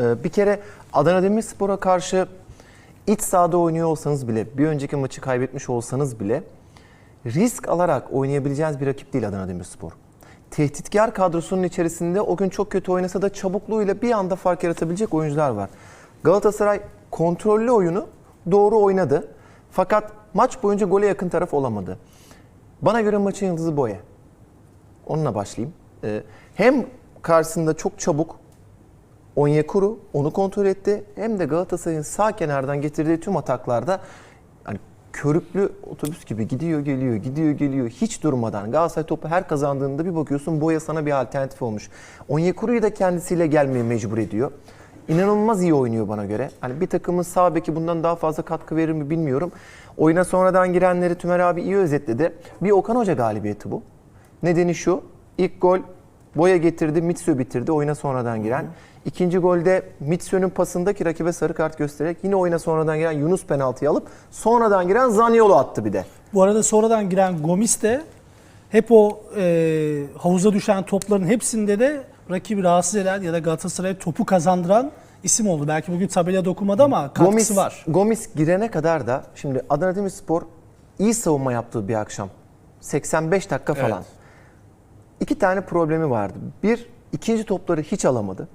Ee, Bir kere Adana Demirspor'a karşı iç sahada oynuyor olsanız bile, bir önceki maçı kaybetmiş olsanız bile risk alarak oynayabileceğiniz bir rakip değil Adana Demirspor. Tehditkar kadrosunun içerisinde o gün çok kötü oynasa da çabukluğuyla bir anda fark yaratabilecek oyuncular var. Galatasaray kontrollü oyunu doğru oynadı. Fakat maç boyunca gole yakın taraf olamadı. Bana göre maçın yıldızı Boye. Onunla başlayayım. Ee, hem karşısında çok çabuk Onyekuru onu kontrol etti. Hem de Galatasaray'ın sağ kenardan getirdiği tüm ataklarda hani körüklü otobüs gibi gidiyor geliyor gidiyor geliyor hiç durmadan Galatasaray topu her kazandığında bir bakıyorsun Boya sana bir alternatif olmuş. Onyekuru'yu da kendisiyle gelmeye mecbur ediyor. İnanılmaz iyi oynuyor bana göre. Hani bir takımın sağ beki bundan daha fazla katkı verir mi bilmiyorum. Oyuna sonradan girenleri Tümer abi iyi özetledi. Bir Okan Hoca galibiyeti bu. Nedeni şu. ilk gol Boya getirdi, Mitsu bitirdi oyuna sonradan giren. İkinci golde Mitsu'nun pasındaki rakibe sarı kart göstererek yine oyuna sonradan giren Yunus penaltıyı alıp sonradan giren Zaniolo attı bir de. Bu arada sonradan giren Gomis de hep o e, havuza düşen topların hepsinde de rakibi rahatsız eden ya da Galatasaray'a topu kazandıran isim oldu. Belki bugün tabela dokunmadı ama katkısı Gomis, var. Gomis girene kadar da şimdi Adana Demirspor iyi savunma yaptığı bir akşam. 85 dakika falan. İki tane problemi vardı. Bir, ikinci topları hiç alamadı.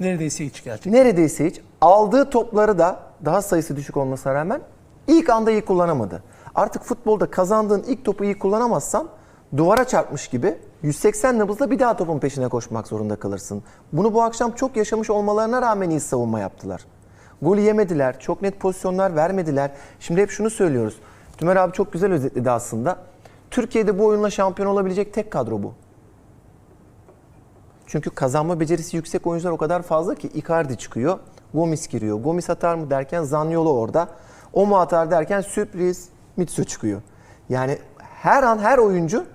Neredeyse hiç gerçek. Neredeyse hiç. Aldığı topları da daha sayısı düşük olmasına rağmen ilk anda iyi kullanamadı. Artık futbolda kazandığın ilk topu iyi kullanamazsan duvara çarpmış gibi 180 nabızla bir daha topun peşine koşmak zorunda kalırsın. Bunu bu akşam çok yaşamış olmalarına rağmen iyi savunma yaptılar. Golü yemediler, çok net pozisyonlar vermediler. Şimdi hep şunu söylüyoruz. Tümer abi çok güzel özetledi aslında. Türkiye'de bu oyunla şampiyon olabilecek tek kadro bu. Çünkü kazanma becerisi yüksek oyuncular o kadar fazla ki Icardi çıkıyor, Gomis giriyor. Gomis atar mı derken Zaniolo orada. O mu atar derken sürpriz Mitsu çıkıyor. Yani her an her oyuncu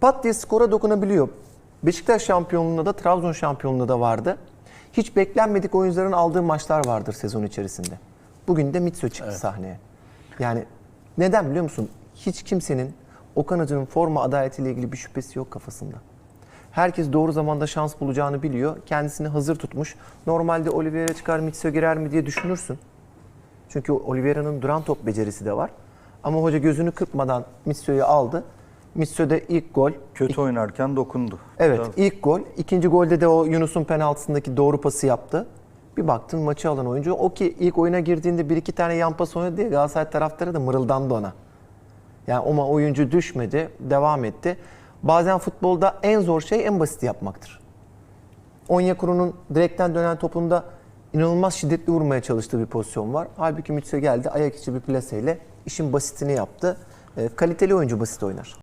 pat diye skora dokunabiliyor. Beşiktaş şampiyonluğunda da Trabzon şampiyonluğunda da vardı. Hiç beklenmedik oyuncuların aldığı maçlar vardır sezon içerisinde. Bugün de Mitsu çıktı sahneye. Yani neden biliyor musun? Hiç kimsenin Okan Hoca'nın forma adaletiyle ilgili bir şüphesi yok kafasında. Herkes doğru zamanda şans bulacağını biliyor. Kendisini hazır tutmuş. Normalde Oliveira çıkar, Mitsu girer mi diye düşünürsün. Çünkü Oliveira'nın duran top becerisi de var. Ama hoca gözünü kırpmadan Mitsu'yu aldı. Mitsu'da ilk gol. Kötü oynarken dokundu. Evet Tabii. ilk gol. İkinci golde de o Yunus'un penaltısındaki doğru pası yaptı. Bir baktın maçı alan oyuncu. O ki ilk oyuna girdiğinde bir iki tane yan pas oynadı diye Galatasaray taraftarı da mırıldandı ona. Yani ama oyuncu düşmedi, devam etti. Bazen futbolda en zor şey en basit yapmaktır. Onyekuru'nun direkten dönen topunda inanılmaz şiddetli vurmaya çalıştığı bir pozisyon var. Halbuki Mütse geldi ayak içi bir plaseyle işin basitini yaptı. E, kaliteli oyuncu basit oynar.